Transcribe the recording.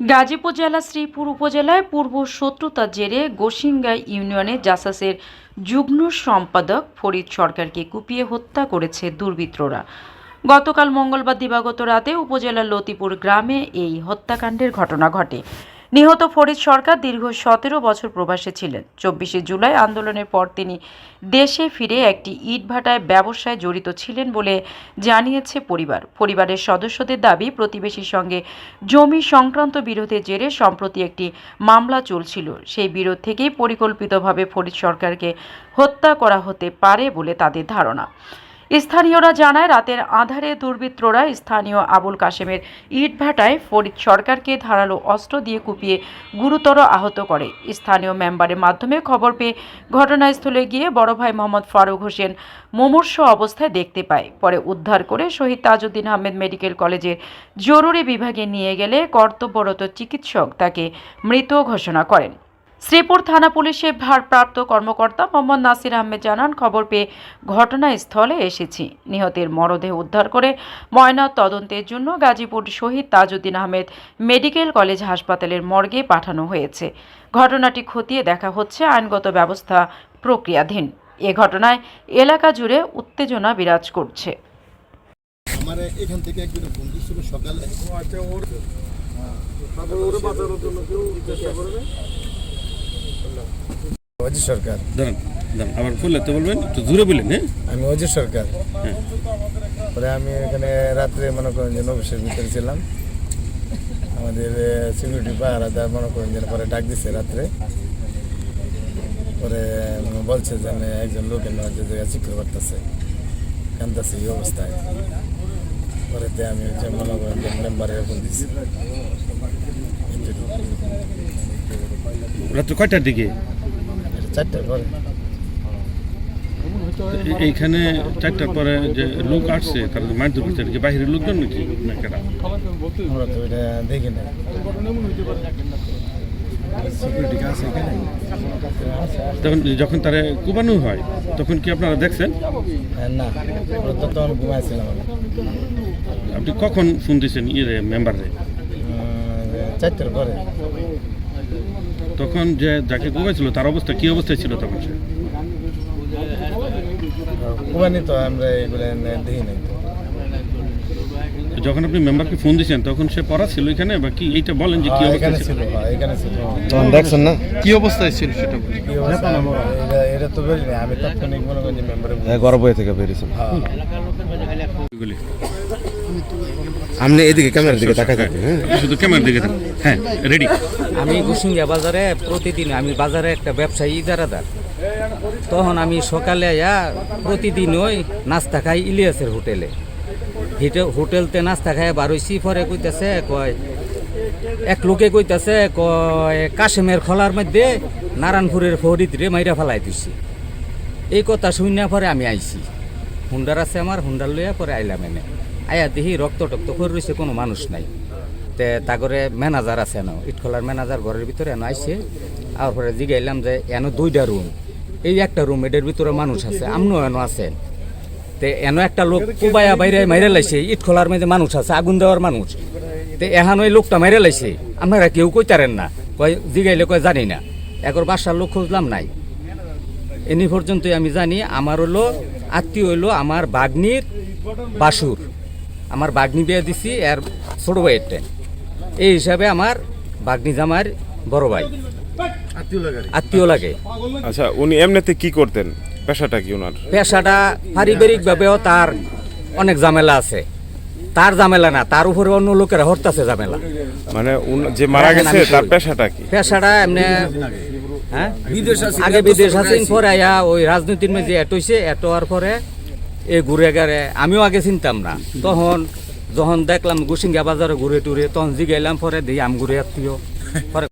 গাজীপুর জেলা, শ্রীপুর উপজেলায় পূর্ব শত্রুতার জেরে গোসিঙ্গা ইউনিয়নে জাসাসের যুগ্ম সম্পাদক ফরিদ সরকারকে কুপিয়ে হত্যা করেছে দুর্বৃত্তরা। গতকাল মঙ্গলবার দিবাগত রাতে উপজেলার লতিপুর গ্রামে এই হত্যাকাণ্ডের ঘটনা ঘটে। নিহত ফরিদ সরকার দীর্ঘ সতেরো বছর প্রবাসে ছিলেন। চব্বিশে জুলাই আন্দোলনের পর তিনি দেশে ফিরে একটি ইটভাটায় ব্যবসায় জড়িত ছিলেন বলে জানিয়েছে পরিবার। পরিবারের সদস্যদের দাবি, প্রতিবেশীর সঙ্গে জমি সংক্রান্ত বিরোধের জেরে সম্প্রতি একটি মামলা চলছিল। সেই বিরোধ থেকেই পরিকল্পিতভাবে ফরিদ সরকারকে হত্যা করা হতে পারে বলে তাদের ধারণা। স্থানীয়রা জানায়, রাতের আধারে দুর্বৃত্তরা স্থানীয় আবুল কাশেমের ইটভাটায় ফরিদ সরকারকে ধারালো অস্ত্র দিয়ে কুপিয়ে গুরুতর আহত করে। স্থানীয় মেম্বারের মাধ্যমে খবর পেয়ে ঘটনাস্থলে গিয়ে বড় ভাই মোহাম্মদ ফারুক হোসেন মুমূর্ষ অবস্থায় দেখতে পায়। পরে উদ্ধার করে শহীদ তাজউদ্দিন আহমেদ মেডিকেল কলেজের জরুরি বিভাগে নিয়ে গেলে কর্তব্যরত চিকিৎসক তাকে মৃত ঘোষণা করেন। শ্রীপুর থানা পুলিশের ভারপ্রাপ্ত কর্মকর্তা মোহাম্মদ নাসির আহমেদ জানান খবর পেয়ে ঘটনাস্থলে এসেছি। নিহতের মরদেহ উদ্ধার করে ময়না তদন্তের জন্য গাজীপুর শহীদ তাজউদ্দিন আহমেদ মেডিকেল কলেজ হাসপাতালের মর্গে পাঠানো হয়েছে। ঘটনাটি খতিয়ে দেখা হচ্ছে আইনগত ব্যবস্থা প্রক্রিয়াধীন। এ ঘটনায় এলাকা জুড়ে উত্তেজনা বিরাজ করছে। আমার এখান থেকে একজন ফোন দিচ্ছিল সকালে। অজিত সরকার। দাঁড়ান দাঁড়ান আবার খুললে তো বলবেন? একটু জোরে বললেন হ্যাঁ? আমি অজিত সরকার। হ্যাঁ। পরে আমি এখানে রাত্রে মনে করেন যে অফিসের ভিতরে ছিলাম। আমাদের সিকিউরিটি পাহারাদার মনে করেন যে পরে ডাক দিছে রাত্রে। পরে বলছে যে আমি একজন লোক এনে যে জায়গায় চিকিৎসা করতেছে। কান্দাছে এই অবস্থায়। পরেতে আমি মনে করেন মেম্বারে ফোন দিছি। রাত্র কয়টার দিকে? চারটার পরে। এইখানে চারটার পরে যে লোক আসছে তারা মাছ ধরছে কি বাইরের লোকজন নাকি? আমরা তো এটা দেখি না। আছে তখন যখন তারা কুবানো হয় তখন কি আপনারা দেখছেন? হ্যাঁ, না। তখন ঘুমাইছিলাম। আপনি কখন ফোন দিয়েছেন ইয়ে মেম্বারে চারটার পরে তখন যে যাকে কুবাইছিল তার অবস্থা কি অবস্থায় ছিল তখন সে? কুমানি তো আমরা এগুলো দেখি নাই যখন আপনি মেম্বারকে ফোন দিয়েছেন তখন সে পড়া ছিল এখানে? বা কি এইটা বলেন যে কি হ্যাঁ, অবস্থা এখানে ছিল? ছিল হ্যাঁ, এখানে ছিল। তখন দেখছেন না? কি অবস্থায় ছিল সেটা বলি। কি অবস্থা? এটা- এটা তো বলি আমি তাৎক্ষণিক মনে করি যে মেম্বারে গর্ব থেকে বেরিয়েছেন। হ্যাঁ। এগুলি। আপনি এদিকে ক্যামেরার দিকে তাকাই থাকেন হ্যাঁ। শুধু ক্যামেরা দিকে হ্যাঁ রেডি আমি গুসুঙ্গিয়া বাজারে প্রতিদিন আমি বাজারে একটা ব্যবসায়ী ইজারাদার। তখন আমি সকালে আয়া প্রতিদিন ওই নাস্তা খাই ইলিয়াসের হোটেলে। হিটে- হোটেলতে নাস্তা খাই বারোইছি পরে কইতাছে কয় এক লোকে কইতাছে কয় কাশেমের খোলার মধ্যে নারায়ণপুরের ফরিদ রে মাইরা ফেলাই দিছি। এই কথা শুনে পরে আমি আইছি। হুন্ডার আছে আমার হুন্ডার লইয়া পরে আইলাম এনে। আয়া দেখি রক্ত টক্ত করে রয়েছে কোনো মানুষ নাই। তে তাগরে ম্যানেজার আছে এনো, ইটখলার ম্যানেজার ঘরের ভিতরে এনো আইছে। আর পরে জিগাইলাম যে এনো দুইটা রুম। এই একটা রুম এটার ভিতরে মানুষ আছে, আমনও এনো আছে। তে এন একটা লোক কুবাইয়া বাইরে মাইরে লাইছে ইট খোলার মধ্যে মানুষ আছে, আগুন দেওয়ার মানুষ। তে এহান ওই লোকটা মাইরে লাইছে, আপনারা কেউ কইতারেন না। কয়, জিগাইলে কয়, জানি না। একর বাসার লোক খুঁজলাম নাই। এনি পর্যন্তই আমি জানি, আমার হলো, আত্মীয় হইল আমার বাগনির বাসুর। আমার বাগনি বিয়ে দিছি এর ছোট ভাইয়ের টেন এই হিসাবে আমার বাগনি জামার বড় ভাই। আত্মীয় লাগে। আচ্ছা উনি এমনিতে কি করতেন? পেশাটা কি ওনার? পেশাটা পারিবারিকভাবেও তার অনেক ঝামেলা আছে। তার ঝামেলা না তার উপরে অন্য লোকেরা হরতাছে ঝামেলা। মানে উন- যে মারা গেছে তার পেশাটা কি? পেশাটা এমনি হ্যাঁ? আগে বিদেশ আছে পরে আয়া ওই রাজনীতির মধ্যে এট হইছে এট হওয়ার পরে এই ঘুরে গেড়ে আমিও আগে চিনতাম না। তখন যখন দেখলাম গুসিঙ্গা বাজারে ঘুরে টুরে তখন জিগাইলাম, পরে দিই, আম ঘুরে আত্মীয়। পরে